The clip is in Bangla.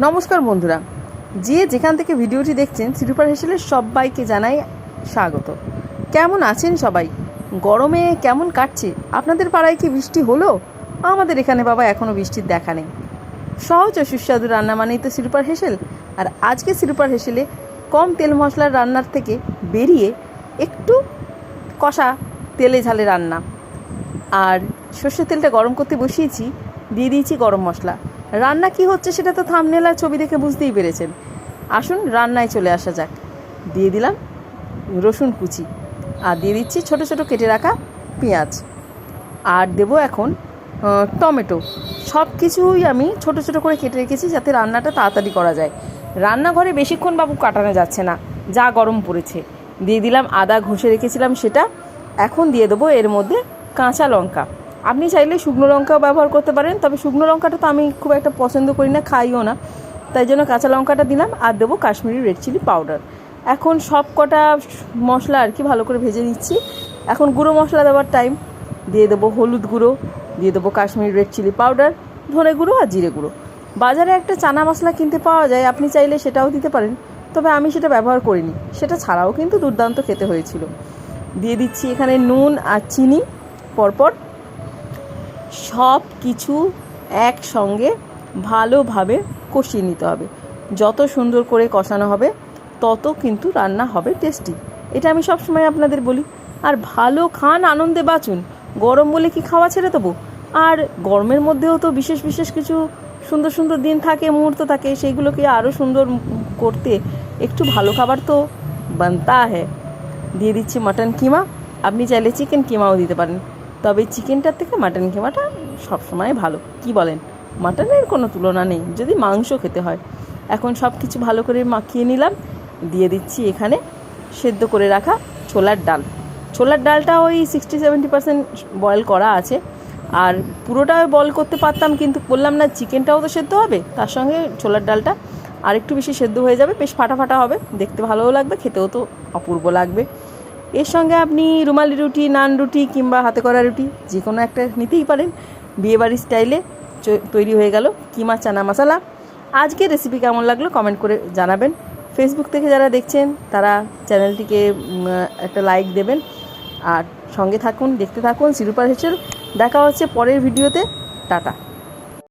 নমস্কার বন্ধুরা। যে যেখান থেকে ভিডিওটি দেখছেন সিরুপার হেসেলের সবাইকে জানাই স্বাগত। কেমন আছেন সবাই? গরমে কেমন কাটছে? আপনাদের পাড়ায় কি বৃষ্টি হলো? আমাদের এখানে বাবা এখনও বৃষ্টির দেখা নেই। সহজ ও সুস্বাদু রান্না মানেই তো সিরুপার হেসেল। আর আজকে সিরুপার হেসেলে কম তেল মশলার রান্নার থেকে বেরিয়ে একটু কষা তেলে ঝালে রান্না। আর সর্ষের তেলটা গরম করতে বসিয়েছি, দিয়ে দিয়েছি গরম মশলা। রান্না কি হচ্ছে সেটা তো থামনেল আর ছবি দেখে বুঝতেই পেরেছেন। আসুন, রান্নায় চলে আসা যাক। দিয়ে দিলাম রসুন কুচি আর দিয়ে দিচ্ছি ছোট ছোট কেটে রাখা পেঁয়াজ। আর দেবো এখন টমেটো। সব কিছুই আমি ছোট ছোট করে কেটে রেখেছি যাতে রান্নাটা তাড়াতাড়ি করা যায়। রান্নাঘরে বেশিক্ষণ বাবু কাটানো যাচ্ছে না, যা গরম পড়েছে। দিয়ে দিলাম আদা ঘষে রেখেছিলাম সেটা। এখন দিয়ে দেবো এর মধ্যে কাঁচা লঙ্কা। আপনি চাইলে শুকনো লঙ্কাও ব্যবহার করতে পারেন, তবে শুকনো লঙ্কাটা তো আমি খুব একটা পছন্দ করি না, খাইও না। তাই জন্য কাঁচা লঙ্কাটা দিলাম আর দেবো কাশ্মীরি রেড চিলি পাউডার এখন সব কটা মশলা আর কি ভালো করে ভেজে নিচ্ছি। এখন গুঁড়ো মশলা দেওয়ার টাইম দিয়ে দেবো হলুদ গুঁড়ো, দিয়ে দেবো কাশ্মীরি রেড চিলি পাউডার ধনে গুঁড়ো আর জিরে গুঁড়ো। বাজারে একটা চানা মশলা কিনতে পাওয়া যায়, আপনি চাইলে সেটাও দিতে পারেন, তবে আমি সেটা ব্যবহার করিনি। সেটা ছাড়াও কিন্তু দুর্দান্ত খেতে হয়েছিল। দিয়ে দিচ্ছি এখানে নুন আর চিনি, পরপর সব কিছু একসঙ্গে ভালোভাবে কষিয়ে নিতে হবে। যত সুন্দর করে কষানো হবে, তত কিন্তু রান্না হবে টেস্টি এটা আমি সবসময় আপনাদের বলি। আর ভালো খান, আনন্দে বাঁচুন। গরম বলে কি খাওয়া ছেড়ে দেবো? আর গরমের মধ্যেও তো বিশেষ বিশেষ কিছু সুন্দর সুন্দর দিন থাকে, মুহূর্ত থাকে, সেইগুলোকে আরও সুন্দর করতে একটু ভালো খাবার তো বানতা হ্যাঁ দিয়ে দিচ্ছি মাটন কিমা। আপনি চাইলে চিকেন কিমাও দিতে পারেন। তবে চিকেনটার থেকে মাটন কিমাটা সবসময় ভালো। কি বলেন? মাটনের কোনো তুলনা নেই, যদি মাংস খেতে হয়। এখন সব কিছু ভালো করে মাখিয়ে নিলাম, দিয়ে দিচ্ছি এখানে সেদ্ধ করে রাখা ছোলার ডাল। ছোলার ডালটা ওই সিক্সটি সেভেন্টি পার্সেন্ট বয়েল করা আছে। আর পুরোটা বয়েল করতে পারতাম, কিন্তু বললাম না চিকেনটাও তো সেদ্ধ হবে, তার সঙ্গে ছোলার ডালটা আর একটু বেশি সেদ্ধ হয়ে যাবে, বেশ ফাটা ফাটা হবে, দেখতে ভালোও লাগবে, খেতেও তো অপূর্ব লাগবে। এর সঙ্গে আপনি রুমালি রুটি, নান রুটি কিংবা হাতে করা রুটি, যে কোনো একটা নিতেই পারেন। বিয়েবাড়ির স্টাইলে তৈরি হয়ে গেল কিমা চানা মশালা। আজকের রেসিপি কেমন লাগল কমেন্ট করে জানাবেন। ফেসবুক থেকে যারা দেখছেন, তারা চ্যানেলটিকে একটা লাইক দেবেন। আর সঙ্গে থাকুন, দেখতে থাকুন সিরুপার হেসেল দেখা হচ্ছে পরের ভিডিওতে টাটা।